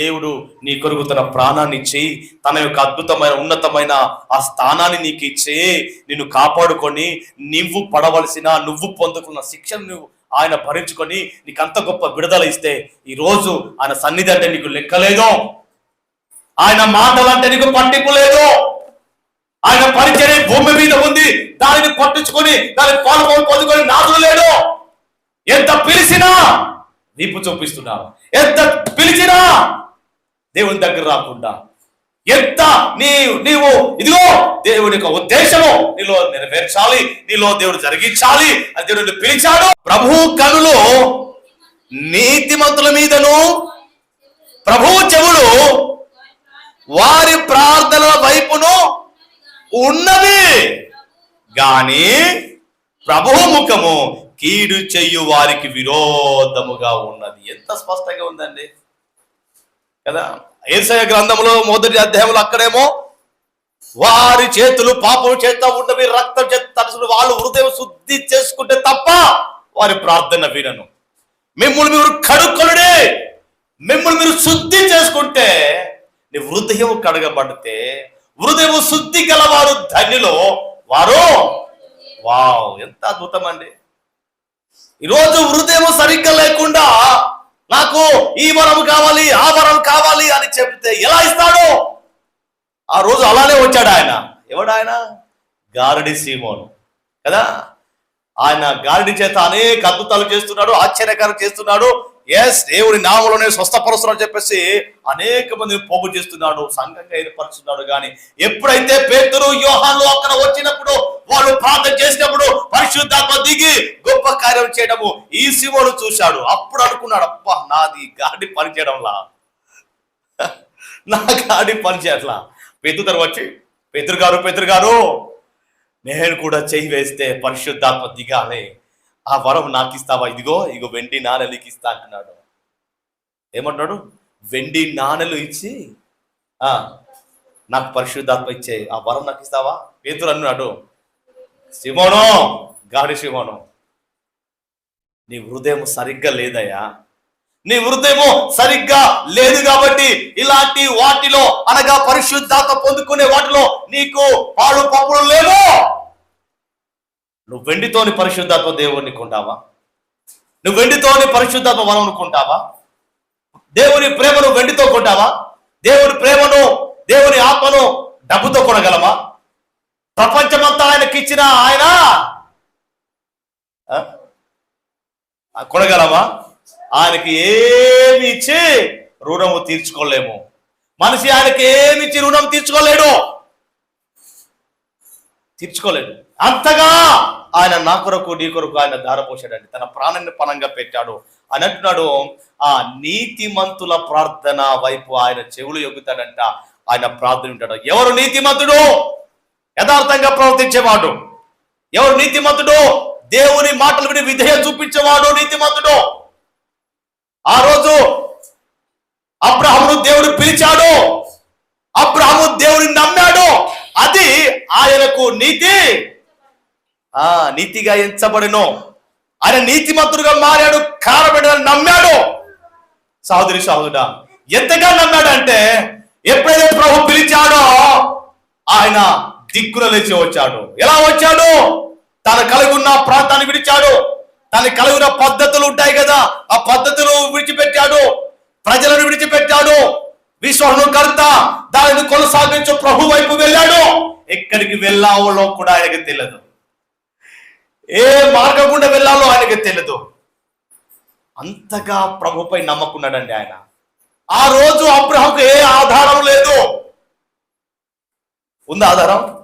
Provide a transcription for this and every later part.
దేవుడు నీ కొరకు తన ప్రాణాన్ని ఇచ్చి తన యొక్క అద్భుతమైన ఉన్నతమైన ఆ స్థానాన్ని నీకు ఇచ్చే నిన్ను కాపాడుకొని నువ్వు పడవలసిన నువ్వు పొందుకున్న శిక్షను నువ్వు ఆయన భరించుకొని నీకు అంత గొప్ప విడుదల ఇస్తే ఈ రోజు ఆయన సన్నిధి అంటే నీకు లెక్కలేదు ఆయన మాటలు అంటే నీకు పట్టింపు లేదు. ఆయన పరిచయం భూమి మీద ఉంది. దానిని పట్టించుకొని దాని పాలు పొందుకొని నాదు లేడు. ఎంత పిలిచినా నీపు చూపిస్తున్నావు ఎంత పిలిచినా దేవుని దగ్గర రాకుండా. ఎంత నీ నీవు ఇదిగో దేవుని యొక్క ఉద్దేశము నీలో నెరవేర్చాలి నీలో దేవుడు జరిగించాలి అని దేవుడు పిలిచాడు. ప్రభు కనులు నీతిమంతుల మీదను ప్రభు చెవులు వారి ప్రార్థనల వైపును ఉన్నవి. గాని ప్రభు ముఖము కీడు చెయ్యు వారికి విరోధముగా ఉన్నది. ఎంత స్పష్టంగా ఉందండి? కదా? ఏసయ గ్రంథంలో మొదటి అధ్యాయంలో అక్కడేమో వారి చేతులు పాపం చేత ఉన్నవి రక్తం చేత తడుచులు వాళ్ళు హృదయం శుద్ధి చేసుకుంటే తప్ప వారి ప్రార్థన వినను. మిమ్మల్ని మీరు కడుక్కొనుడే. మిమ్మల్ని మీరు శుద్ధి చేసుకుంటే నీ హృదయం కడగబడితే హృదయం శుద్ధి గలవారు ధనిలో వారు? వావ్ ఎంత అద్భుతం అండి. ఈరోజు హృదయం సరిగ్గా లేకుండా నాకు ఈ వరం కావాలి ఆ వరం కావాలి అని చెప్తే ఎలా ఇస్తాడు? ఆ రోజు అలానే వచ్చాడు ఆయన. ఎవడు ఆయన గారడి సీమోను. కదా? ఆయన గారడి చేత అనేక అద్భుతాలు చేస్తున్నాడు ఆశ్చర్యకారం చేస్తున్నాడు. ఎస్ దేవుడి నామలోనే స్వస్థపరుస్తున్నాడు చెప్పేసి అనేక మందిని పోగు చేస్తున్నాడు సంఘంగా ఏర్పరుచున్నాడు. కానీ ఎప్పుడైతే పేతురు యోహాన్లు అక్కడ వచ్చినప్పుడు వాళ్ళు ప్రార్థన చేసినప్పుడు పరిశుద్ధాత్మ దిగి గొప్ప కార్యం చేయడము ఈ శివుడు చూశాడు. అప్పుడు అనుకున్నాడు అబ్బా నాది గాడి పని చేయడంలా? నా గాడి పని చేయట్లా? పెతుతరు వచ్చి పెతురు గారు పెతురు గారు నేను కూడా చెయ్యి వేస్తే పరిశుద్ధాత్మ దిగాలి. ఆ వరం నాకు ఇస్తావా ఇదిగో ఇగో వెండి నాణెలకి ఇస్తా అంటున్నాడు. ఏమంటున్నాడు? వెండి నాణెలు ఇచ్చి ఆ నాకు పరిశుద్ధాత్మ ఇచ్చే ఆ వరం నాకు ఇస్తావా పేతురు అన్నాడు. శివోను గాడి శివోను నీ హృదయం సరిగ్గా లేదయ్యా. నీ హృదయము సరిగ్గా లేదు కాబట్టి ఇలాంటి వాటిలో అనగా పరిశుద్ధాత్మ పొందుకునే వాటిలో నీకు పాలు పప్పులు లేవు. నువ్వు వెండితోని పరిశుద్ధాత్మ దేవుణ్ణి కొంటావా? నువ్వు వెండితోని పరిశుద్ధాత్మ వరం కొంటావా? దేవుని ప్రేమను వెండితో కొంటావా? దేవుని ప్రేమను దేవుని ఆత్మను డబ్బుతో కొనగలమా? ప్రపంచమంతా ఆయనకి ఇచ్చిన ఆయన కొనగలమా? ఆయనకి ఏమి ఇచ్చి రుణము తీర్చుకోలేము. మనిషి ఆయనకి ఏమి ఇచ్చి రుణం తీర్చుకోలేడు. తీర్చుకోలేడు. అంతగా ఆయన నా కొరకు నీ కొరకు ఆయన ధారపోసాడండి తన ప్రాణాన్ని పణంగా పెట్టాడు. అని అంటున్నాడు ఆ నీతిమంతుల ప్రార్థన వైపు ఆయన చెవులు ఎగుతాడంట ఆయన ప్రార్థన ఉంటాడు ఎవరు నీతిమంతుడు? యథార్థంగా ప్రవర్తించేవాడు. ఎవరు నీతిమంతుడు? దేవుని మాటలు విని విధేయ చూపించేవాడు నీతిమంతుడు. ఆ రోజు అబ్రహమును దేవుడు పిలిచాడు. అబ్రహము దేవుడిని నమ్మాడు. అది ఆయనకు నీతి. ఆ నీతిగా ఎంచబడినో. ఆయన నీతిమంతుడుగా మారాడు కారబెడని నమ్మాడు. సహోదరి సహోదరుడా ఎంతగా నమ్మాడంటే ఎప్పుడైతే ప్రభు పిలిచాడో ఆయన దిక్కున లేచి వచ్చాడు. ఎలా వచ్చాడు? తన కలిగి ఉన్న ప్రాంతాన్ని విడిచాడు. తన కలిగి ఉన్న పద్ధతులు ఉంటాయి కదా ఆ పద్ధతులు విడిచిపెట్టాడు. ప్రజలను విడిచిపెట్టాడు. విశ్వను కర్త దానిని కొనసాగించు ప్రభు వైపు వెళ్ళాడు. ఎక్కడికి వెళ్ళావో కూడా ఆయనకి తెలియదు. ఏ మార్గం గుండా వెళ్ళాలో ఆయనకి తెలియదు అంతగా ప్రభుపై నమ్మకున్నాడండి ఆయన. ఆ రోజు అబ్రహంకు ఏ ఆధారం లేదు. ఉంది ఆధారం?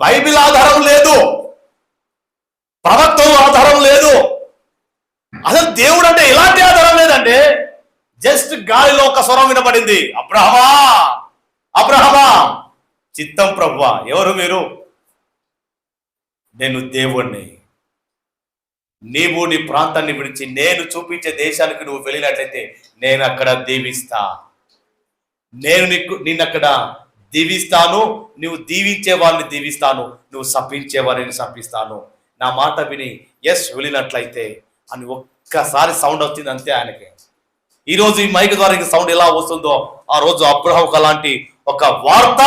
బైబిల్ ఆధారం లేదు. ప్రవక్తం ఆధారం లేదు. అసలు దేవుడు అంటే ఎలాంటి ఆధారం లేదంటే జస్ట్ గాలిలో ఒక స్వరం వినబడింది. అబ్రహమా! అబ్రహమా! చిత్తం ప్రభువా! ఎవరు మీరు? నేను దేవుణ్ణి. నీవు నీ ప్రాంతాన్ని విడిచి నేను చూపించే దేశానికి నువ్వు వెళ్ళినట్లయితే నేను అక్కడ దీవిస్తా. నేను నీకు నిన్ను అక్కడ దీవిస్తాను నువ్వు దీవించే వారిని దీవిస్తాను నువ్వు శపించే వారిని శపిస్తాను. నా మాట విని ఎస్ వెళ్ళినట్లయితే అని ఒక్కసారి సౌండ్ వచ్చింది అంతే ఆయనకి. ఈరోజు ఈ మైక్ ద్వారా సౌండ్ ఎలా వస్తుందో ఆ రోజు అబ్రహంకు అలాంటి ఒక వార్త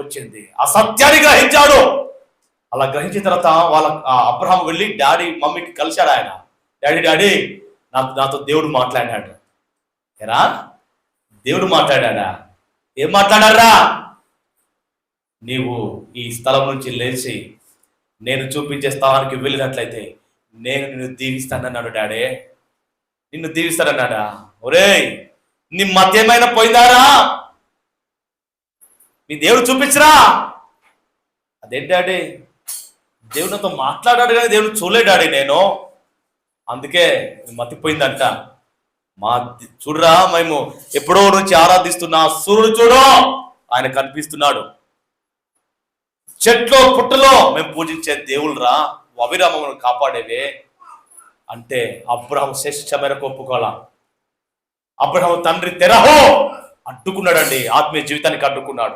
వచ్చింది. ఆ సత్యాన్ని గ్రహించాడు. అలా గ్రహించిన తర్వాత వాళ్ళ అబ్రహాం వెళ్ళి డాడీ మమ్మీకి కలిశాడు ఆయన. డాడీ డాడీ నాకు నాతో దేవుడు మాట్లాడాడు ఏరా? దేవుడు మాట్లాడాడా? ఏం మాట్లాడారా నీవు ఈ స్థలం నుంచి లేచి నేను చూపించే స్థలానికి వెళ్ళినట్లయితే నేను నిన్ను దీవిస్తానన్నాడు డాడే. నిన్ను దీవిస్తానన్నాడా? ఒరేయ్ నీ ఏమైనా పోయిందారా? నీ దేవుడు చూపించరా? అదేంటి డాడీ? దేవుడు నాతో మాట్లాడాడు కానీ దేవుడు చూడలే నేను. అందుకే మతిపోయిందంట. మా చూడరా మేము ఎప్పుడో నుంచి ఆరాధిస్తున్నా సూర్యుడు చూడు. ఆయన కనిపిస్తున్నాడు. చెట్లో పుట్టలో మేము పూజించే దేవుళ్ళరా. అవిరామమును కాపాడేవే అంటే అబ్రహం శిష్ట మేరకు ఒప్పుకోవాల అబ్రహం తండ్రి తెరహో అడ్డుకున్నాడండి. ఆత్మీయ జీవితానికి అడ్డుకున్నాడు.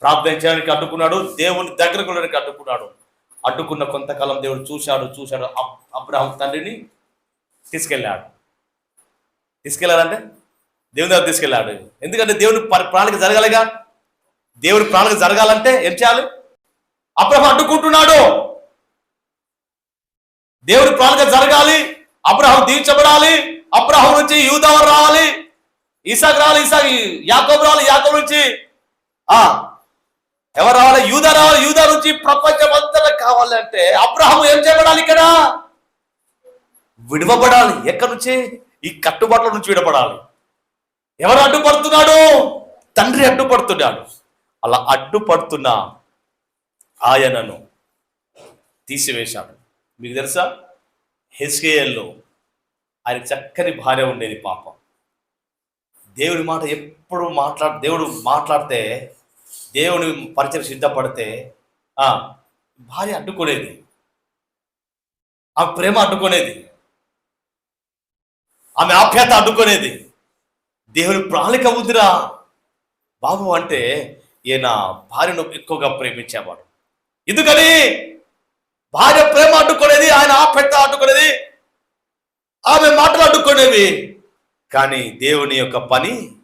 ప్రార్థన చేయడానికి అడ్డుకున్నాడు. దేవుని దగ్గరకు వెళ్ళడానికి అడ్డుకున్నాడు. అడ్డుకున్న కొంతకాలం దేవుడు చూశాడు చూశాడు. అబ్రహం తండ్రిని తీసుకెళ్ళాడు. తీసుకెళ్ళాడంటే దేవుని దగ్గర తీసుకెళ్ళాడు. ఎందుకంటే దేవుని ప- జరగాలిగా. దేవుడి ప్రణాళిక జరగాలంటే ఏం చేయాలి? అబ్రహం అడ్డుకుంటున్నాడు. దేవుడి ప్రణాళిక జరగాలి. అబ్రహం దీవించబడాలి. అబ్రహం నుంచి యూదావర్ రావాలి. ఇసాక్ రావాలి ఇసాక్ యాకోబు రావాలి యాకోబు నుంచి ఆ ఎవరు రావాలి? యూదా రావాలి? యూదా నుంచి ప్రపంచం అంతా కావాలంటే అబ్రహం ఏం చేయబడాలి ఇక్కడ? విడవబడాలి. ఎక్కడి నుంచి? ఈ కట్టుబాట్ల నుంచి విడబడాలి ఎవరు అడ్డుపడుతున్నాడు? తండ్రి అడ్డుపడుతున్నాడు. అలా అడ్డుపడుతున్న ఆయనను తీసివేశాడు. మీకు తెలుసా? హెస్కేఎల్లో ఆయన చక్కని భార్య ఉండేది పాపం. దేవుడి మాట ఎప్పుడు మాట్లాడు దేవుడు మాట్లాడితే దేవుని పరిచయం సిద్ధపడితే ఆ భార్య అడ్డుకునేది. ఆ ప్రేమ అడ్డుకునేది. ఆమె ఆప్యాత అడ్డుకునేది. దేవుని ప్రాణిక ఉందిరా. బాబు అంటే ఈయన భార్యను ఎక్కువగా ప్రేమించేవాడు. ఎందుకని? భార్య ప్రేమ అడ్డుకునేది ఆయన ఆప్యత అడ్డుకునేది ఆమె మాటలు అడ్డుకునేవి. కానీ దేవుని యొక్క పని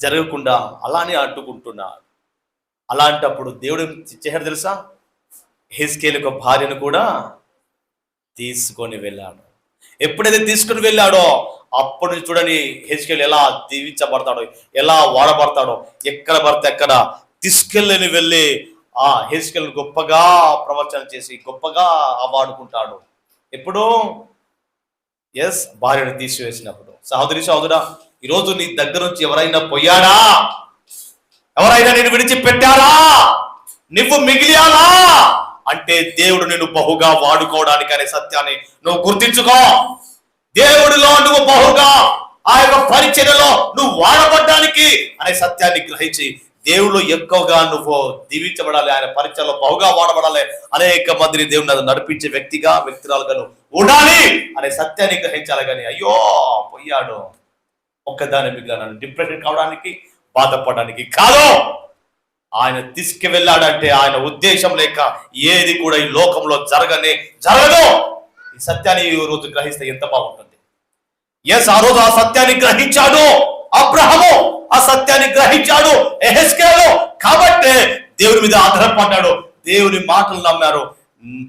జరగకుండా అలానే అడ్డుకుంటున్నాడు. అలాంటప్పుడు దేవుడు ఏం చేశాడు తెలుసా? హెస్కేల్ యొక్క భార్యను కూడా తీసుకొని వెళ్ళాడు. ఎప్పుడైతే తీసుకుని వెళ్ళాడో అప్పటి నుంచి చూడని హెచ్కెల్ ఎలా దీవించబడతాడో ఎలా వాడబడతాడో ఎక్కడ పడితే ఎక్కడ తీసుకెళ్ళని వెళ్ళి ఆ హెచ్కెళ్ళని గొప్పగా ప్రవచనం చేసి గొప్పగా వాడుకుంటాడు ఎప్పుడు? ఎస్ భార్యను తీసివేసినప్పుడు. సహోదరి సహోదరా ఈరోజు నీ దగ్గర నుంచి ఎవరైనా పోయాడా? ఎవరైనా నేను విడిచిపెట్టారా? నువ్వు మిగిలియాలా? అంటే దేవుడు నిన్ను బహుగా వాడుకోవడానికి అనే సత్యాన్ని నువ్వు గుర్తించుకో. దేవుడిలో నువ్వు బహుగా ఆ యొక్క పరిచర్యలో నువ్వు వాడబడ్డానికి అనే సత్యాన్ని గ్రహించి దేవుడు ఎక్కువగా నువ్వు దీవించబడాలి ఆయన పరిచయలో బహుగా వాడబడాలి. అనేక మందిని దేవుని నడిపించే వ్యక్తిగా వ్యక్తిరాలుగా నువ్వు ఉండాలి అనే సత్యాన్ని గ్రహించాలి. కానీ అయ్యో పోయాడు ఒక్కదాని మిగిలిన డిప్రెషన్ కావడానికి బాధపడడానికి కాదు. ఆయన తీసుకువెళ్ళాడంటే ఆయన ఉద్దేశం లేక ఏది కూడా ఈ లోకంలో జరగనే జరగదు. ఈ సత్యాన్ని ఈ రోజు గ్రహిస్తే ఎంత బాగుంటుంది. ఎస్ ఆ రోజు ఆ సత్యాన్ని గ్రహించాడు. అబ్రహము ఆ సత్యాన్ని గ్రహించాడు. ఎహెస్కేలు కాబట్టే దేవుని మీద ఆధారపడ్డాడు. దేవుని మాటలు నమ్మారు.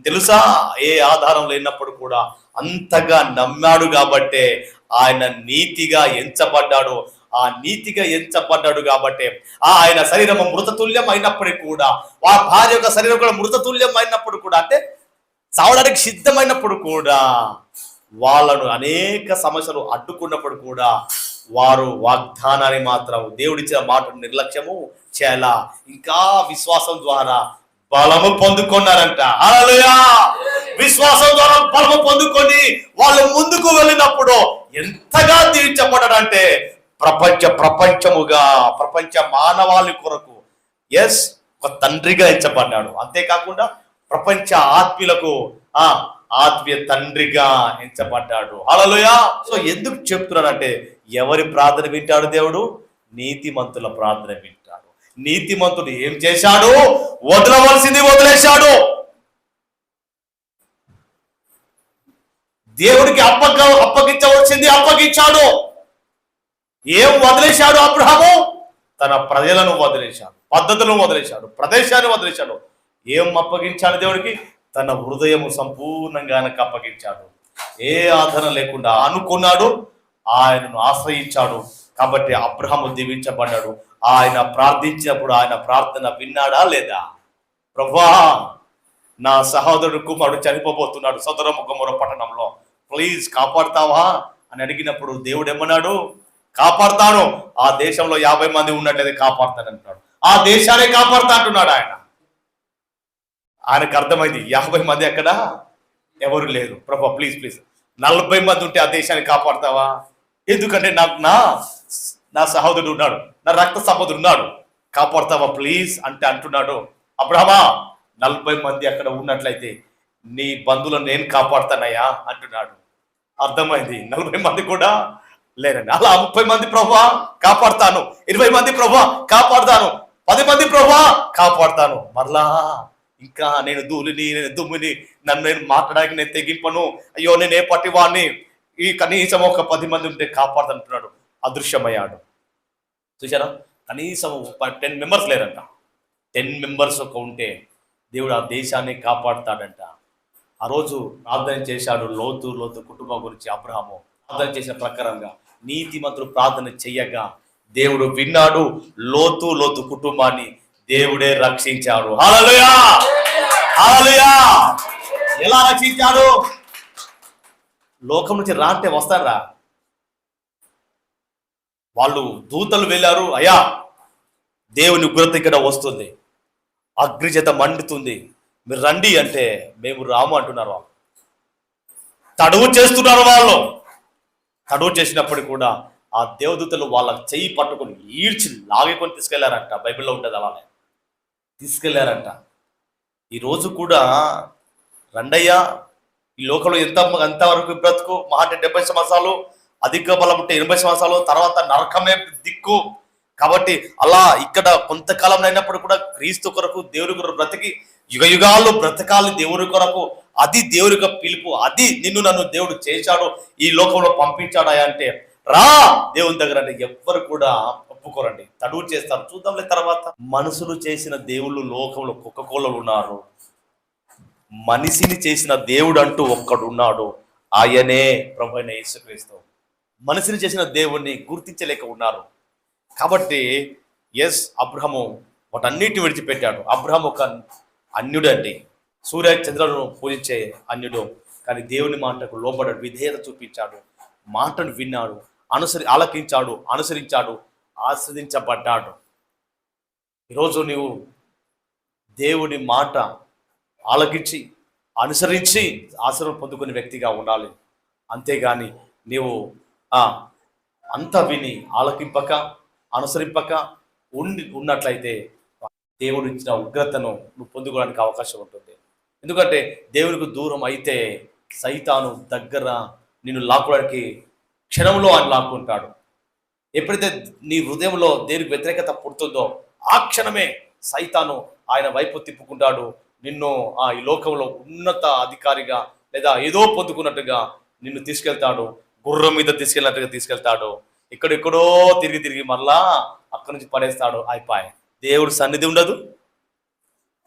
తెలుసా? ఏ ఆధారం లేనప్పుడు కూడా అంతగా నమ్మాడు కాబట్టే ఆయన నీతిగా ఎంచబడ్డాడు. ఆ నీతిగా ఎంచబడ్డాడు కాబట్టి. ఆ ఆయన శరీరము మృతతుల్యం అయినప్పటికీ కూడా ఆ భార్య యొక్క శరీరం కూడా మృతతుల్యం అయినప్పుడు కూడా అంటే చావడానికి సిద్ధమైనప్పుడు కూడా వాళ్ళను అనేక సమస్యలు అడ్డుకున్నప్పుడు కూడా వారు వాగ్దానాన్ని మాత్రం దేవుడిచ్చిన మాటను నిర్లక్ష్యము చేయాల ఇంకా విశ్వాసం ద్వారా బలము పొందుకున్నారంట. హల్లెలూయా! విశ్వాసం ద్వారా బలము పొందుకొని వాళ్ళు ముందుకు వెళ్ళినప్పుడు ఎంతగా తీర్చబడ్డాడంటే ప్రపంచ ప్రపంచముగా ప్రపంచ మానవాళి కొరకు. ఎస్ ఒక తండ్రిగా ఎంచబడ్డాడు. అంతేకాకుండా ప్రపంచ ఆత్మీయులకు ఆ ఆత్మీయ తండ్రిగా ఎంచబడ్డాడు. అలలోయా సో ఎందుకు చెప్తున్నాడంటే ఎవరి ప్రార్థన వింటాడు దేవుడు? నీతిమంతుల ప్రార్థన వింటాడు. నీతిమంతుడు ఏం చేశాడు? వదలవలసింది వదిలేశాడు. దేవుడికి అప్పగ అప్పగించవలసింది అప్పగించాడు. ఏం వదిలేశాడు అబ్రహము? తన ప్రజలను వదిలేశాడు పద్ధతులను వదిలేశాడు ప్రదేశాన్ని వదిలేశాడు. ఏం అప్పగించాడు దేవుడికి? తన హృదయము సంపూర్ణంగా ఆయనకు అప్పగించాడు ఏ ఆధారం లేకుండా అనుకున్నాడు ఆయనను ఆశ్రయించాడు. కాబట్టి అబ్రహము దీవించబడ్డాడు. ఆయన ప్రార్థించినప్పుడు ఆయన ప్రార్థన విన్నాడా లేదా? ప్రభా నా సహోదరుడు కుమారుడు చనిపోబోతున్నాడు సదరము గుమ్మర పట్టణంలో. ప్లీజ్ కాపాడుతావా? అని అడిగినప్పుడు దేవుడు ఏమన్నాడు? కాపాడతాను. ఆ దేశంలో యాభై మంది ఉన్నట్లయితే కాపాడుతాను అంటున్నాడు. ఆ దేశాన్ని కాపాడుతా అంటున్నాడు ఆయన. ఆయనకు అర్థమైంది యాభై మంది అక్కడ ఎవరు లేరు. ప్రభా ప్లీజ్ ప్లీజ్ నలభై మంది ఉంటే ఆ దేశాన్ని కాపాడుతావా? ఎందుకంటే నాకు నా నా సహోదరుడు ఉన్నాడు. నా రక్త సహోదరుడు ఉన్నాడు. కాపాడుతావా ప్లీజ్ అంటే అంటున్నాడు అబ్రహమా నలభై మంది అక్కడ ఉన్నట్లయితే నీ బంధువులను నేను కాపాడుతానయ్యా అంటున్నాడు. అర్థమైంది నలభై మంది కూడా లేరండి. అలా ముప్పై మంది ప్రభా కాపాడుతాను. ఇరవై మంది ప్రభా కాపాడుతాను. పది మంది ప్రభా కాపాడుతాను. మరలా ఇంకా నేను ధూళిని నేను దుమ్మిని నన్ను నేను మాట్లాడడానికి నేను తెగింపను. అయ్యో నేను ఏ పట్టి వాడిని ఈ కనీసం ఒక పది మంది ఉంటే కాపాడుతుంటున్నాడు అదృశ్యమయ్యాడు. చూసారా కనీసం టెన్ మెంబర్స్ లేరంట. టెన్ మెంబర్స్ ఒక ఉంటే దేవుడు ఆ దేశాన్ని కాపాడుతాడంట. ఆ రోజు ప్రార్థన చేశాడు లోతు లోతు కుటుంబం గురించి అబ్రహము. ప్రార్థన చేసిన ప్రకారంగా నీతిమంతుడు ప్రార్థన చెయ్యగా. దేవుడు విన్నాడు. లోతు లోతు కుటుంబాన్ని దేవుడే రక్షించాడు. హల్లెలూయా! హల్లెలూయా! ఎలా రక్షించాడు? లోకం నుంచి రాంటే వస్తారా వాళ్ళు దూతలు వెళ్ళారు. అయ్యా దేవుని ఉగ్రత ఇక్కడ వస్తుంది. అగ్ని మండుతుంది. మీరు రండి అంటే మేము రాము అంటున్నారు వాళ్ళు. తడువు చేస్తున్నారు వాళ్ళు. కడువు చేసినప్పుడు కూడా ఆ దేవదూతలు వాళ్ళ చెయ్యి పట్టుకొని ఈడ్చి లాగేకొని తీసుకెళ్ళారంట. బైబిల్లో ఉంటుంది అలానే. తీసుకెళ్ళారంట. ఈరోజు కూడా రండయ్య ఈ లోకంలో ఎంత ఎంతవరకు బ్రతుకు? మహా అంటే డెబ్బై సంవత్సరాలు అధిక బలం ఉంటే ఎనభై సంవత్సరాలు తర్వాత నరకమే దిక్కు. కాబట్టి అలా ఇక్కడ కొంతకాలం అయినప్పుడు కూడా క్రీస్తు కొరకు దేవుని కొరకు బ్రతికి యుగ యుగాలు బ్రతకాలి దేవుని కొరకు. అది దేవుని యొక్క పిలుపు అది నిన్ను నన్ను దేవుడు చేశాడు ఈ లోకంలో పంపించాడా అంటే రా దేవుని దగ్గర అంటే ఎవ్వరు కూడా ఒప్పుకోరండి. తడువు చేస్తారు. చూద్దాంలే తర్వాత. మనుషులు చేసిన దేవుళ్ళు లోకంలో కుక్కకోళ్ళు ఉన్నారు. మనిషిని చేసిన దేవుడు అంటూ ఒక్కడున్నాడు. ఆయనే ప్రభు అయిన యేసుక్రీస్తు. మనిషిని చేసిన దేవుణ్ణి గుర్తించలేక ఉన్నారు. కాబట్టి ఎస్ అబ్రహము వాటన్నిటిని విడిచిపెట్టాడు. అబ్రహం ఒక అన్యుడు అండి సూర్య చంద్రులను పూజించే అన్యుడు కానీ దేవుని మాటకు లోపడాడు విధేయత చూపించాడు మాటను విన్నాడు అనుసరి ఆలకించాడు అనుసరించాడు ఆస్వాదించబడ్డాడు. ఈరోజు నీవు దేవుని మాట ఆలకించి అనుసరించి ఆశ్రమం పొందుకునే వ్యక్తిగా ఉండాలి. అంతేగాని నీవు అంతా విని ఆలకింపక అనుసరింపక ఉండి ఉన్నట్లయితే దేవుడు ఇచ్చిన ఉగ్రతను నువ్వు పొందుకోవడానికి అవకాశం ఉంటుంది. ఎందుకంటే దేవునికి దూరం అయితే సైతాను దగ్గర నిన్ను లాక్కోవడానికి క్షణంలో ఆయన లాక్కుంటాడు. ఎప్పుడైతే నీ హృదయంలో దేనికి వ్యతిరేకత పుడుతుందో ఆ క్షణమే సైతాను ఆయన వైపు తిప్పుకుంటాడు. నిన్ను ఆ ఈ లోకంలో ఉన్నత అధికారిగా లేదా ఏదో పొందుకున్నట్టుగా నిన్ను తీసుకెళ్తాడు. గుర్రం మీద తీసుకెళ్ళినట్టుగా తీసుకెళ్తాడు. ఇక్కడెక్కడో తిరిగి తిరిగి మళ్ళా అక్కడి నుంచి పడేస్తాడు. అయిపోయి. దేవుడు సన్నిధి ఉండదు.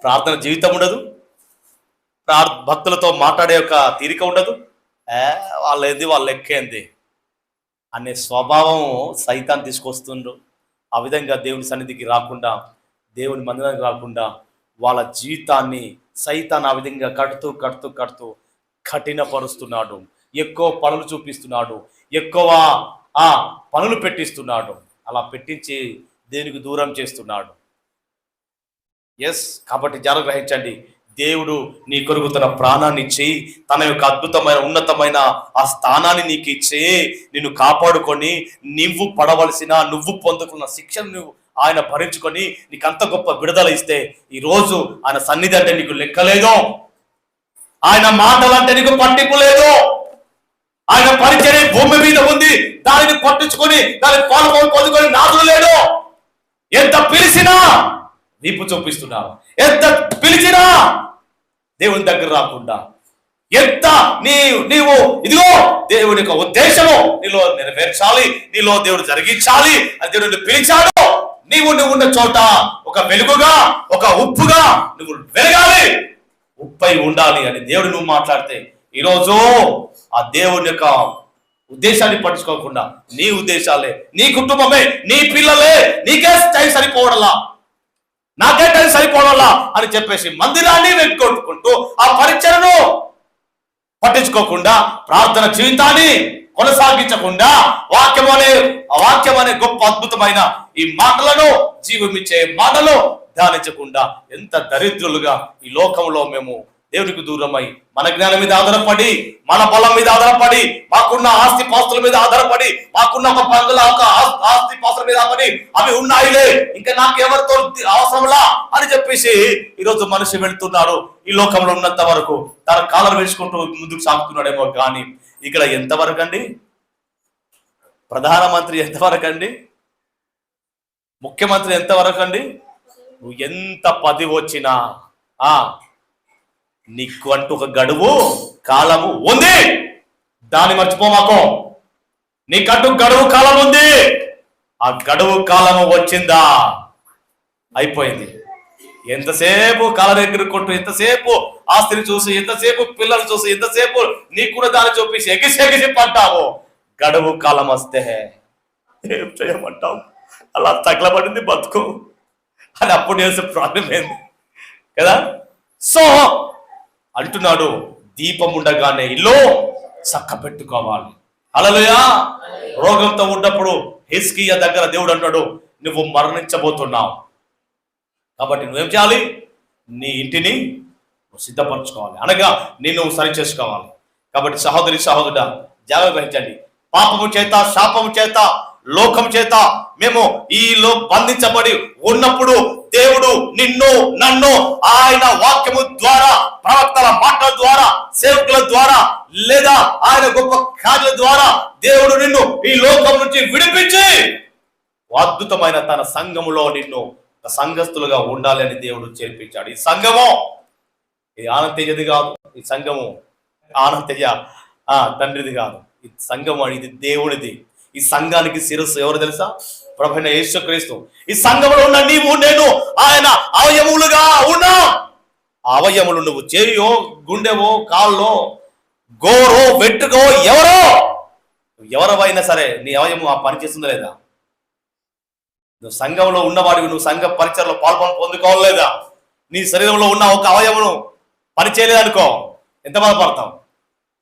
ప్రార్థన జీవితం ఉండదు. భక్తులతో మాట్లాడే ఒక తీరిక ఉండదు. ఏ వాళ్ళేంది వాళ్ళ లెక్కేంది అనే స్వభావం సైతాన్ని తీసుకొస్తుండ్రు. ఆ విధంగా దేవుని సన్నిధికి రాకుండా దేవుని మందిరానికి రాకుండా వాళ్ళ జీవితాన్ని సైతాన్ ఆ విధంగా కడుతూ కడుతూ కడుతూ కఠినపరుస్తున్నాడు. ఎక్కువ పనులు చూపిస్తున్నాడు. ఎక్కువ ఆ పనులు పెట్టిస్తున్నాడు. అలా పెట్టించి దేనికి దూరం చేస్తున్నాడు? ఎస్ కాబట్టి జాగ్రత్త గ్రహించండి దేవుడు నీ కొరకు తన ప్రాణాన్ని ఇచ్చి తన యొక్క అద్భుతమైన ఉన్నతమైన ఆ స్థానాన్ని నీకు ఇచ్చే నిన్ను కాపాడుకొని నువ్వు పడవలసిన నువ్వు పొందుకున్న శిక్షను నువ్వు ఆయన భరించుకొని నీకు అంత గొప్ప విడుదల ఇస్తే ఈరోజు ఆయన సన్నిధి అంటే నీకు లెక్కలేదు ఆయన మాటలు అంటే నీకు పట్టింపు లేదు. ఆయన పరిచయం భూమి మీద ఉంది. దానిని పట్టించుకొని దాని పాలు పొందుకొని నాదులు లేదు ఎంత పిలిచినా దీపు చూపిస్తున్నారు ఎంత పిలిచినా దేవుని దగ్గర రాకుండా. ఎంత నీ నీవు ఇదిగో దేవుని యొక్క ఉద్దేశము నీలో నెరవేర్చాలి నీలో దేవుడు జరిగించాలి అని దేవుడు పిలిచాడు. నీవు నువ్వు ఉన్న చోట ఒక వెలుగుగా ఒక ఉప్పుగా నువ్వు వెలగాలి. ఉప్పై ఉండాలి అని దేవుడు నువ్వు మాట్లాడితే ఈరోజు ఆ దేవుని యొక్క ఉద్దేశాన్ని పట్టించుకోకుండా నీ ఉద్దేశాలే నీ కుటుంబమే నీ పిల్లలే నీకే టైం సరిపోవడలా. నాకే టైం సరిపోవడలా అని చెప్పేసి మందిరాన్ని వెతుకొట్టుకుంటూ ఆ పరిచయను పట్టించుకోకుండా ప్రార్థన జీవితాన్ని కొనసాగించకుండా వాక్యం అనే ఆ వాక్యం అనే గొప్ప అద్భుతమైన ఈ మాటలను జీవమిచ్చే మాటలు ధ్యానించకుండా ఎంత దరిద్రులుగా ఈ లోకంలో మేము దేవునికి దూరమై మన జ్ఞానం మీద ఆధారపడి మన బలం మీద ఆధారపడి మాకున్న ఆస్తి పాస్తుల మీద ఆధారపడి మాకున్న ఒక పందుల ఒక ఆస్తి పాస్తుల మీద ఆధారపడి అవి ఉన్నాయిలే. ఇంకా నాకు ఎవరితో అవసరంలా అని చెప్పేసి ఈరోజు మనిషి వెళ్తున్నాడు. ఈ లోకంలో ఉన్నంత వరకు తన కాలం వేసుకుంటూ ముందుకు సాగుతున్నాడేమో కానీ ఇక్కడ ఎంతవరకు అండి? ప్రధానమంత్రి ఎంతవరకు అండి? ముఖ్యమంత్రి ఎంతవరకు అండి? నువ్వు ఎంత పది వచ్చినా ఆ నీకు అంటూ ఒక గడువు కాలము ఉంది. దాన్ని మర్చిపోమాకో నీకంటూ గడువు కాలం ఉంది. ఆ గడువు కాలము వచ్చిందా? అయిపోయింది. ఎంతసేపు కాల దగ్గర కొట్టు ఎంతసేపు ఆస్తిని చూసి ఎంతసేపు పిల్లలు చూసి ఎంతసేపు నీకు కూడా దాన్ని చూపించి ఎగిసి ఎగిసి పడ్డావు. గడువు కాలం వస్తే ఏం చేయమంటావు? అలా తగలబడింది బతుకు. అని అప్పుడు చేసే ప్రాబ్లం ఏంది? కదా? సో అంటున్నాడు దీపం ఉండగానే ఇల్లు చక్క పెట్టుకోవాలి అలలుయా రోగంతో ఉన్నప్పుడు హిస్కియా దగ్గర దేవుడు అంటాడు నువ్వు మరణించబోతున్నావు. కాబట్టి నువ్వేం చేయాలి? నీ ఇంటిని సిద్ధపరచుకోవాలి. అనగా నిన్ను సరి చేసుకోవాలి. కాబట్టి సహోదరి సహోదరుడ జాగ్రత్త వహించండి. పాపము చేత శాపము చేత లోకం చేత మేము ఈ లో బంధించబడి ఉన్నప్పుడు దేవుడు నిన్ను నన్ను ఆయన వాక్యము ద్వారా ప్రవక్తల మాటల ద్వారా సేవకుల ద్వారా లేదా ఆయన గొప్ప కార్యాల ద్వారా దేవుడు నిన్ను ఈ లోకం నుంచి విడిపించి అద్భుతమైన తన సంఘములో నిన్ను సంఘస్థులుగా ఉండాలని దేవుడు చేర్పించాడు. ఈ సంఘము ఇది ఆనంతేజది కాదు ఈ సంఘము ఆనంతేజ ఆ తండ్రిది కాదు. ఈ సంఘము ఇది దేవుడిది. ఈ సంఘానికి శిరస్సు ఎవరు తెలుసా? ప్రభైన యేసుక్రీస్తు ఈ సంఘములో ఉన్న నీవు నేను ఆయన అవయములుగా ఉన్నా. ఆ అవయములు నువ్వు చేయో గుండెవో కాళ్ళో గోరో వెట్టుకో ఎవరో ఎవరవైనా సరే నీ అవయము ఆ పని చేస్తుందా లేదా? నువ్వు సంఘంలో ఉన్నవాడివి నువ్వు సంఘ పరిచయలో పాల్గొని పొందుకోవాలి లేదా? నీ శరీరంలో ఉన్న ఒక అవయమును పని చేయలేదనుకో ఎంత బాధపడతావు?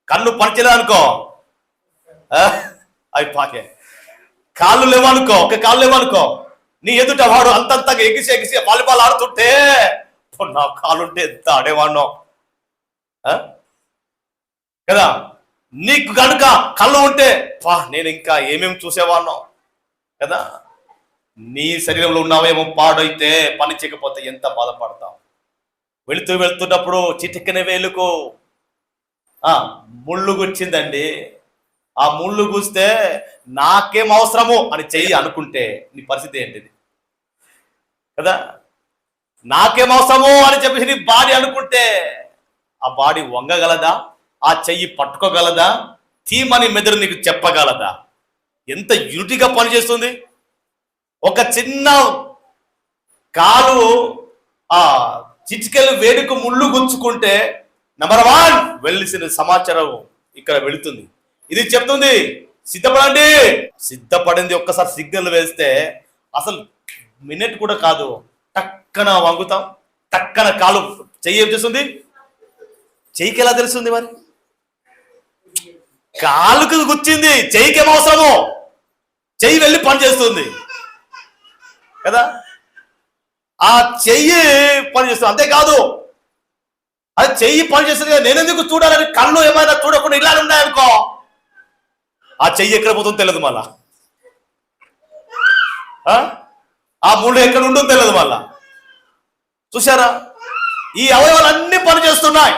కన్ను పని చేయలేదనుకో అవి పాకే. కాళ్ళు లేవనుకో ఒక కాళ్ళు లేవనుకో నీ ఎదుట వాడు అంతంతగా ఎగిసి ఎగిసి వాలీబాల్ ఆడుతుంటే నా కాలుంటే ఎంత ఆడేవాడినో కదా? నీకు కనుక కళ్ళు ఉంటే పా నేను ఇంకా ఏమేమి చూసేవాడినో కదా? నీ శరీరంలో ఉన్నావేమో పాడైతే పని చేయకపోతే ఎంత బాధపడతావు? వెళుతూ వెళ్తున్నప్పుడు చిటికెన వేలుకు. ఆ ముళ్ళు గుచ్చిందండి. ఆ ముళ్ళు కూస్తే నాకేం అవసరము అని చెయ్యి అనుకుంటే నీ పరిస్థితి ఏంటిది? కదా? నాకేం అవసరము అని చెప్పేసి నీ బాడీ అనుకుంటే ఆ బాడీ వంగగలదా? ఆ చెయ్యి పట్టుకోగలదా? తీమని మెదడు నీకు చెప్పగలదా? ఎంత యూనిటీగా పనిచేస్తుంది ఒక చిన్న కాలు ఆ చిటికెలు వేడుక ముళ్ళు గుచ్చుకుంటే నెంబర్ వన్ వెళ్ళిసిన సమాచారం ఇక్కడ వెళుతుంది. ఇది చెప్తుంది. సిద్ధపడండి. సిద్ధపడింది ఒక్కసారి సిగ్నల్ వేస్తే అసలు మినిట్ కూడా కాదు. టక్కన వంగుతాం. టక్కన కాలు చెయ్యి ఏం చేస్తుంది? చెయ్యికి ఎలా తెలుస్తుంది మరి? కాలుకు గుచ్చింది. చెయ్యికి ఏమవసరము అవసరము? చెయ్యి వెళ్ళి పని చేస్తుంది. కదా? ఆ చెయ్యి పని చేస్తుంది. అంతేకాదు. అది చెయ్యి పని చేస్తుంది కదా. నేను ఎందుకు చూడాలని కళ్ళు ఏమైనా చూడకుండా ఇలా ఉన్నాయనుకో. ఆ చెయ్యి ఎక్కడ పోతుందో తెలియదు మళ్ళా. ఆ? ముళ్ళు ఎక్కడ ఉంటుందో తెలియదు మళ్ళా. చూసారా ఈ అవయవాలన్నీ అన్ని పనిచేస్తున్నాయి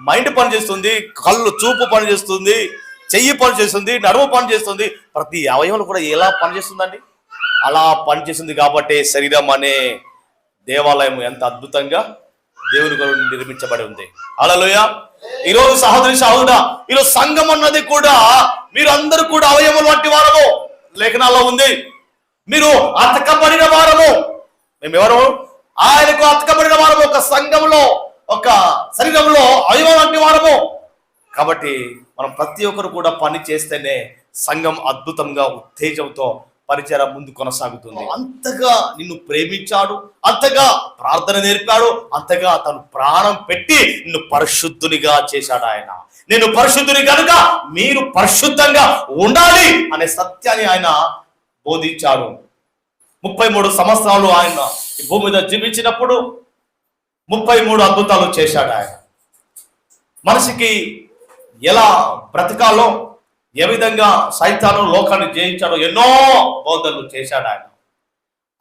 మైండ్ పనిచేస్తుంది కళ్ళు చూపు పనిచేస్తుంది చెయ్యి పని చేస్తుంది నడుము పనిచేస్తుంది ప్రతి అవయవం కూడా ఎలా పనిచేస్తుందండి అలా పనిచేసింది కాబట్టి శరీరం అనే దేవాలయం ఎంత అద్భుతంగా దేవుని కొరకు నిర్మించబడి ఉంది. అలలోయ ఈరోజు సహోదరి సహోదరుడా ఈరోజు సంఘం అన్నది కూడా మీరు అందరూ కూడా అవయవం వంటి వారము. లేఖనాల్లో ఉంది. మీరు అతకబడిన వారము. మేము ఎవరు ఆయనకు అతకబడిన వారము. ఒక సంఘంలో ఒక శరీరంలో అవయవం వంటి వారము. కాబట్టి మనం ప్రతి ఒక్కరు కూడా పని చేస్తేనే సంఘం అద్భుతంగా ఉత్తేజంతో పరిచయం ముందు కొనసాగుతుంది. అంతగా నిన్ను ప్రేమించాడు అంతగా ప్రార్థన నేర్పాడు అంతగా తను ప్రాణం పెట్టి నిన్ను పరిశుద్ధునిగా చేశాడు ఆయన. నేను పరిశుద్ధుని కనుక మీరు పరిశుద్ధంగా ఉండాలి అనే సత్యాన్ని ఆయన బోధించాడు. ముప్పై మూడు సంవత్సరాలు ఆయన ఈ భూమి మీద జీవించినప్పుడు ముప్పై మూడు అద్భుతాలు చేశాడు ఆయన. మనిషికి ఎలా బ్రతకాలో ఏ విధంగా సైతాను లోకాన్ని జయించాడో ఎన్నో బోధనలు చేశాడు ఆయన.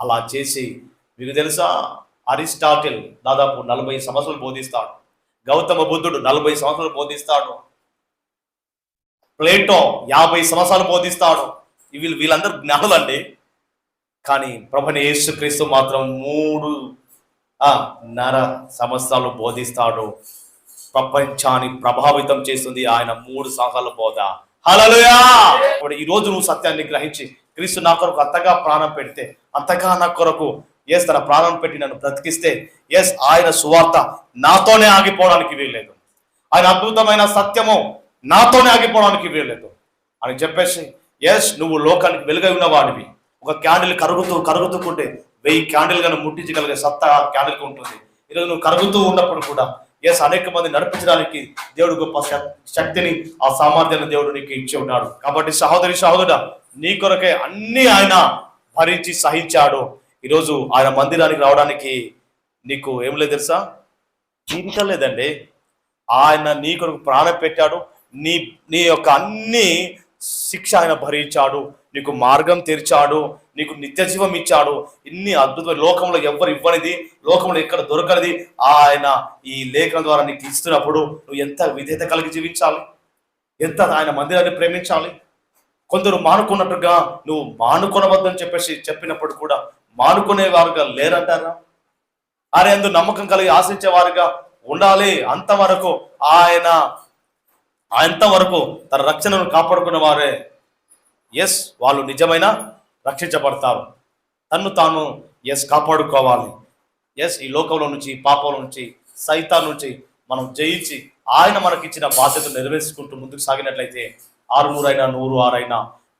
అలా చేసి మీకు తెలుసా? అరిస్టాటిల్ దాదాపు నలభై సంవత్సరాలు బోధిస్తాడు. గౌతమ బుద్ధుడు నలభై సంవత్సరాలు బోధిస్తాడు. ప్లేటో యాభై సంవత్సరాలు బోధిస్తాడు. వీళ్ళు వీళ్ళందరూ జ్ఞానులండి. కానీ ప్రభుని యేసుక్రీస్తు మాత్రం మూడు నర సంవత్సరాలు బోధిస్తాడు. ప్రపంచాన్ని ప్రభావితం చేస్తుంది ఆయన మూడు సంవత్సరాల బోధ. హలలుయా ఈ రోజు నువ్వు సత్యాన్ని గ్రహించి క్రీస్తు నా కొరకు అంతగా ప్రాణం పెడితే అంతగా నా కొరకు ఎస్ తన ప్రాణం పెట్టి నన్ను బ్రతికిస్తే ఎస్ ఆయన సువార్త నాతోనే ఆగిపోవడానికి వీల్లేదు. ఆయన అద్భుతమైన సత్యము నాతోనే ఆగిపోవడానికి వీల్లేదు. అని చెప్పేసి ఎస్ నువ్వు లోకానికి వెలుగై ఉన్నవాడివి. ఒక క్యాండిల్ కరుగుతూ కరుగుతూకుంటే వెయ్యి క్యాండిల్ గాను ముట్టించగలిగే సత్తా ఆ క్యాండిల్కి ఉంటుంది. ఈరోజు నువ్వు కరుగుతూ ఉన్నప్పుడు కూడా ఎస్ అనేక మంది నడిపించడానికి దేవుడు గొప్ప శక్తిని ఆ సామర్థ్యాన్ని దేవుడు నీకు ఇచ్చి ఉన్నాడు. కాబట్టి సహోదరి సహోదరుడా నీ కొరకే అన్ని ఆయన భరించి సహించాడు. ఈరోజు ఆయన మందిరానికి రావడానికి నీకు ఏం లేదు తెలుసా? జీవితం లేదండి. ఆయన నీ కొరకు ప్రాణం పెట్టాడు. నీ నీ యొక్క అన్ని శిక్ష ఆయన భరించాడు. నీకు మార్గం తెరిచాడు. నీకు నిత్య జీవం ఇచ్చాడు. ఇన్ని అద్భుతమైన లోకంలో ఎవ్వరు ఇవ్వనిది లోకంలో ఎక్కడ దొరకనిది. ఆయన ఈ లేఖనం ద్వారా నీకు ఇస్తున్నప్పుడు నువ్వు ఎంత విధేయత కలిగి జీవించాలి? ఎంత ఆయన మందిరాన్ని ప్రేమించాలి? కొందరు మానుకున్నట్టుగా నువ్వు మానుకొనవద్దని చెప్పేసి చెప్పినప్పుడు కూడా మానుకునే వారుగా లేరంటారా? ఆయన ఎందు నమ్మకం కలిగి ఆశించే వారుగా ఉండాలి. అంతవరకు ఆయన అంతవరకు తన రక్షణను కాపాడుకున్న వారే ఎస్ వాళ్ళు నిజమైన రక్షించబడతారు. తన్ను తాను ఎస్ కాపాడుకోవాలి. ఎస్ ఈ లోకంలో నుంచి పాపం పాపంలో నుంచి సైతాన్ నుంచి మనం జయించి ఆయన మనకిచ్చిన బాధ్యతను నెరవేర్చుకుంటూ ముందుకు సాగినట్లయితే ఆరు నూరైనా నూరు ఆరైనా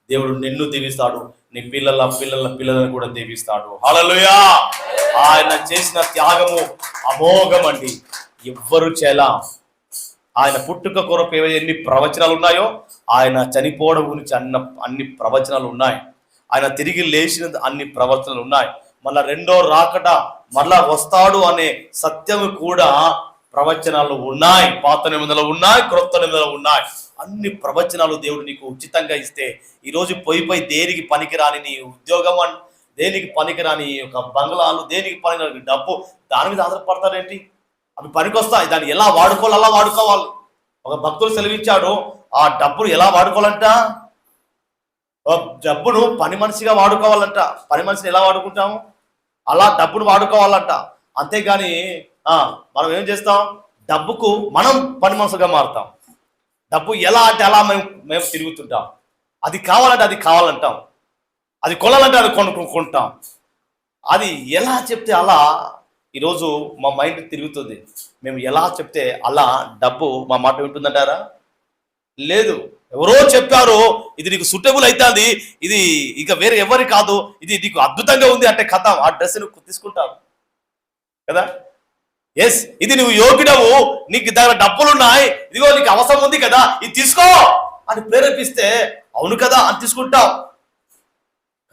దేవుడు నిన్ను దీవిస్తాడు. నీ పిల్లల పిల్లల పిల్లలను కూడా దీవిస్తాడు. హలలుయా ఆయన చేసిన త్యాగము అమోఘం అండి ఎవ్వరు చేలా ఆయన పుట్టుక కొరకు ఏవైనా ఎన్ని ప్రవచనాలు ఉన్నాయో ఆయన చనిపోవడం గురించి అన్న అన్ని ప్రవచనాలు ఉన్నాయి ఆయన తిరిగి లేచిన అన్ని ప్రవర్తనలు ఉన్నాయి. మళ్ళా రెండో రాకట మళ్ళా వస్తాడు అనే సత్యము కూడా ప్రవచనాలు ఉన్నాయి. పాత నిబంధనలు ఉన్నాయి క్రొత్త నిబంధనలు ఉన్నాయి. అన్ని ప్రవచనాలు దేవుడు నీకు ఉచితంగా ఇస్తే ఈరోజు పోయి పోయి దేనికి పనికిరాని నీ ఉద్యోగం అని దేనికి పనికిరాని యొక్క బంగ్లాలు దేనికి పనికిరాని డబ్బు దాని మీద ఆధారపడతారేంటి అవి పనికొస్తాయి. దాన్ని ఎలా వాడుకోవాలి అలా వాడుకోవాలి. ఒక భక్తుడు సెలవిచ్చాడు ఆ డబ్బును ఎలా వాడుకోవాలంట? డబ్బును పని మనిషిగా వాడుకోవాలంట. పని మనిషిని ఎలా వాడుకుంటాము? అలా డబ్బును వాడుకోవాలంట. అంతేగాని మనం ఏం చేస్తాం? డబ్బుకు మనం పని మనసుగా మారుతాం. డబ్బు ఎలా అంటే అలా మేము మేము తిరుగుతుంటాం. అది కావాలంటే అది కావాలంటాం. అది కొనాలంటే అది కొనుక్కుంటాం. అది ఎలా చెప్తే అలా ఈరోజు మా మైండ్ తిరుగుతుంది. మేము ఎలా చెప్తే అలా డబ్బు మా మాట వింటుందంటారా? లేదు. ఎవరో చెప్పారు ఇది నీకు సూటబుల్ అవుతుంది ఇది ఇక వేరే ఎవరి కాదు ఇది నీకు అద్భుతంగా ఉంది అంటే కథ ఆ డ్రెస్ నువ్వు తీసుకుంటావు కదా? ఎస్ ఇది నువ్వు యోగ్యుడవు నీకు దగ్గర డబ్బులు ఉన్నాయి ఇదిగో నీకు అవసరం ఉంది కదా ఇది తీసుకో అని ప్రేరేపిస్తే అవును కదా అని తీసుకుంటావు.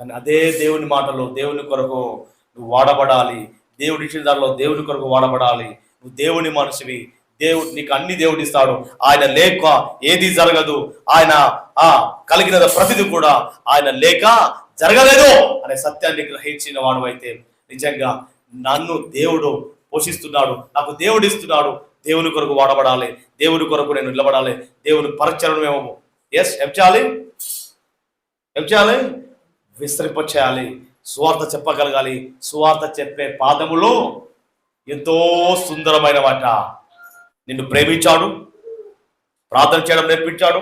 కానీ అదే దేవుని మాటలు దేవుని కొరకు నువ్వు వాడబడాలి. దేవుడి ఇచ్చిన దానిలో దేవుని కొరకు వాడబడాలి. నువ్వు దేవుని మనిషివి. దేవుడు నీకు అన్ని దేవుడు ఇస్తాడు ఆయన లేక ఏది జరగదు. ఆయన ఆ కలిగిన ప్రతిది కూడా ఆయన లేక జరగలేదు అనే సత్యాన్ని గ్రహించిన వాడు అయితే నిజంగా నన్ను దేవుడు పోషిస్తున్నాడు. నాకు దేవుడు ఇస్తున్నాడు. దేవుని కొరకు వాడబడాలి. దేవుని కొరకు నేను నిలబడాలి. దేవుని పరిచయం మేము ఎస్ ఏం చేయాలి? ఏం చేయాలి? విస్తరింపచేయాలి. సువార్త చెప్పగలగాలి. సువార్త చెప్పే పాదములు ఎంతో సుందరమైన వాట నిన్ను ప్రేమించాడు ప్రార్థన చేయడం నేర్పించాడు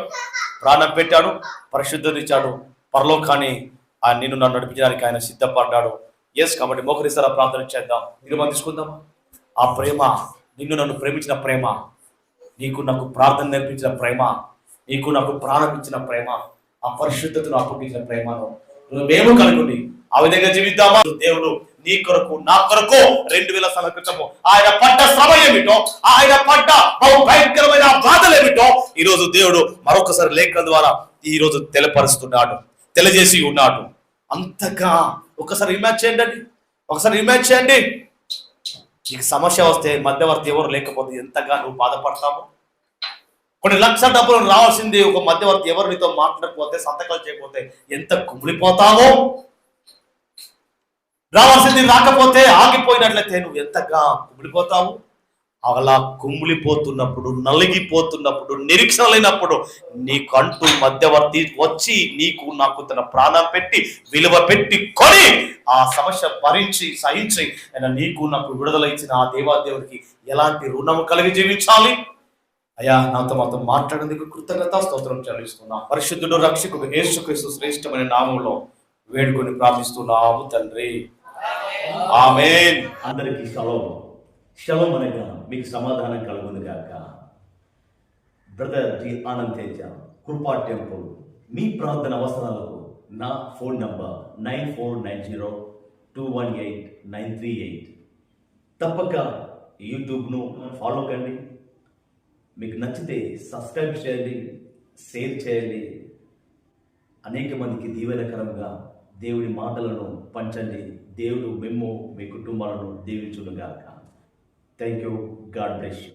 ప్రాణం పెట్టాడు పరిశుద్ధనిచ్చాడు పరలోకాన్ని ఆ నిన్ను నన్ను నడిపించడానికి ఆయన సిద్ధపడ్డాడు. ఎస్ కాబట్టి మోకరిస్తారా? ప్రార్థన చేద్దాం. తీర్మానం తీసుకుందాం. ఆ ప్రేమ నిన్ను నన్ను ప్రేమించిన ప్రేమ నీకు నాకు ప్రార్థన నేర్పించిన ప్రేమ నీకు నాకు ప్రాణం ఇచ్చిన ప్రేమ ఆ పరిశుద్ధతను అప్పగించిన ప్రేమను మేము కనుగొని ఆ విధంగా జీవిద్దామా? దేవుడు నీ కొరకు నా కొరకు రెండు వేల సంవత్సరాల క్రితము. ఆయన పడ్డ శ్రమ ఏమిటో ఆయన పడ్డ బహు భయంకరమైన బాధలు ఏమిటో ఈ రోజు దేవుడు మరొకసారి లేఖల ద్వారా ఈరోజు తెలపరుస్తున్నాడు తెలియజేసి ఉన్నాడు. అంతగా ఒకసారి ఇమాజ్ చేయండి ఒకసారి ఇమాజ్ చేయండి. నీకు సమస్య వస్తే మధ్యవర్తి ఎవరు లేకపోతే ఎంతగా నువ్వు బాధపడతావు? కొన్ని లక్షల డబ్బులు రావాల్సింది ఒక మధ్యవర్తి ఎవరు నీతో మాట్లాడకపోతే సంతకాలు చేయకపోతే ఎంత కుమిలిపోతావో? రావాల్సింది రాకపోతే ఆగిపోయినట్లయితే నువ్వు ఎంతగా కుమిలిపోతావు? అలా కుమిలిపోతున్నప్పుడు నలిగిపోతున్నప్పుడు నిరీక్షణ లేనప్పుడు నీకంటూ మధ్యవర్తి వచ్చి నీకు నాకు తన ప్రాణం పెట్టి విలువ పెట్టి కొని ఆ సమస్య భరించి సహించి ఆయన నీకు నాకు విడుదల ఇచ్చిన ఆ దేవాదేవుడికి ఎలాంటి రుణము కలిగి జీవించాలి? అయ్యా నాతో మాతో మాట్లాడేందుకు కృతజ్ఞత స్తోత్రం చెల్లిస్తున్నాం. పరిశుద్ధుడు రక్షకుడు యేసుక్రీస్తు శ్రేష్టమైన నామంలో వేడుకొని ప్రార్థిస్తున్నాము తండ్రి. ఆమెన్. అందరికి షలోం షలోం అనగా మీకు సమాధానం కలుగును గాక. బ్రదర్ జి ఆనంద్ తేజ కృపా టెంపుల్ మీ ప్రార్థన అవసరాలకు నా phone number nine four nine zero two one eight nine three eight. తప్పక యూట్యూబ్ను ఫాలో కండి. మీకు నచ్చితే సబ్స్క్రైబ్ చేయండి షేర్ చేయండి. అనేక మందికి దీవెనకరంగా దేవుడి మాటలను పంచండి. దేవుడు మేము మీ కుటుంబాలను దీవించునుగాక. Thank you God bless